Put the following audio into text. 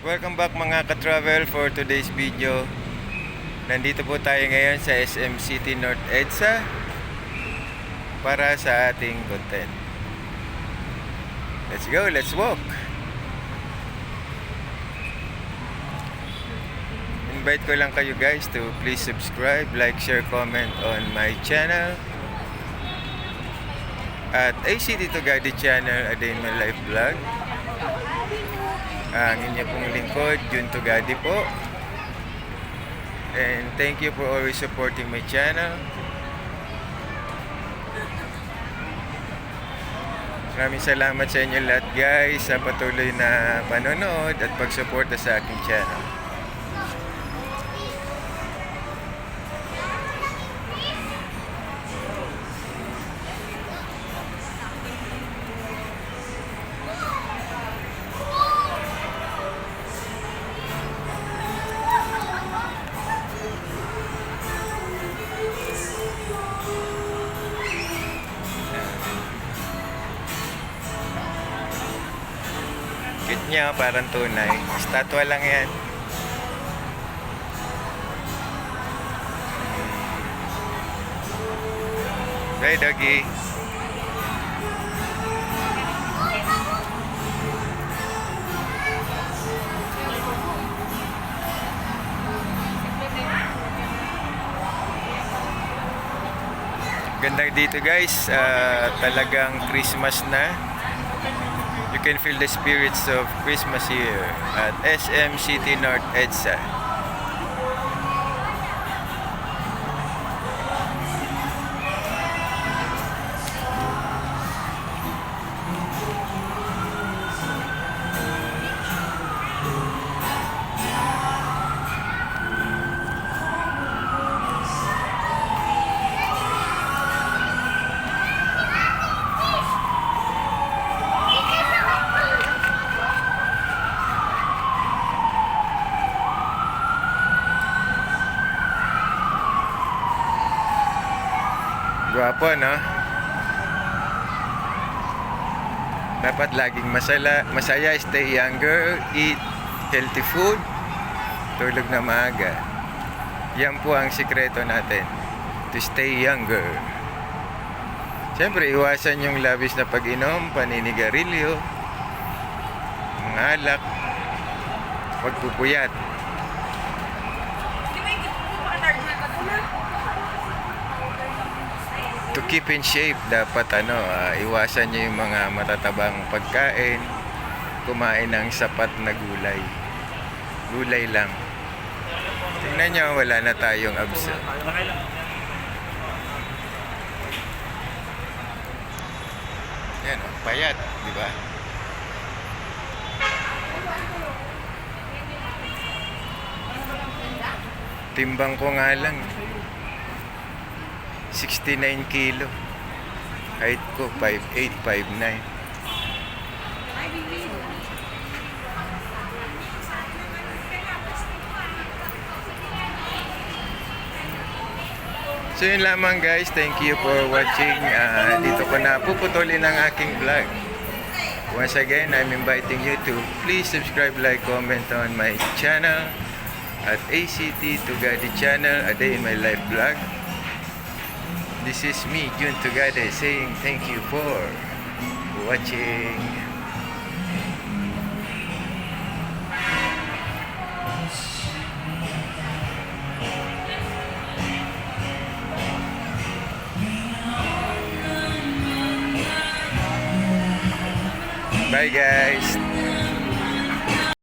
Welcome back mga ka-travel for today's video. Nandito po tayo ngayon sa SM City North EDSA para sa ating content. Let's go, let's walk! Invite ko lang kayo guys to please subscribe, like, share, comment on my channel at ACT to Guide channel, A Day in My Life Vlog. Ang inyo pong lingkod, Jun Tugadi po. And thank you for always supporting my channel. Maraming salamat sa inyo lahat guys sa patuloy na panonood at pagsuporta sa aking channel. Cute niya, parang tunay. Statwa lang yan. Bye, doggy. Ganda dito guys, Ah, talagang Christmas na. Can feel the spirits of Christmas here at SM City North EDSA. Gwapo, no? Dapat laging masala, masaya, stay younger, eat healthy food, tulog na maaga. Yan po ang sikreto natin, to stay younger. Siyempre, iwasan yung labis na pag-inom, paninigarilyo, mga alak, pagpupuyat. To keep in shape dapat ano ah, iwasan niyo yung mga matatabang pagkain kumain ng sapat na gulay. Gulay lang. Tingnan niyo wala na tayong abs yan oh, payat di ba? Timbang ko nga lang 69 kilo. Height ko 5'8", 5'9". So yun lamang guys, thank you for watching. Ah, dito ko na puputulin ang aking vlog. Once again, I'm inviting you to please subscribe, like, comment on my channel at ACT Tugadi channel, A Day in My Life vlog. This is me, Jun Tugade, saying thank you for watching. Bye guys!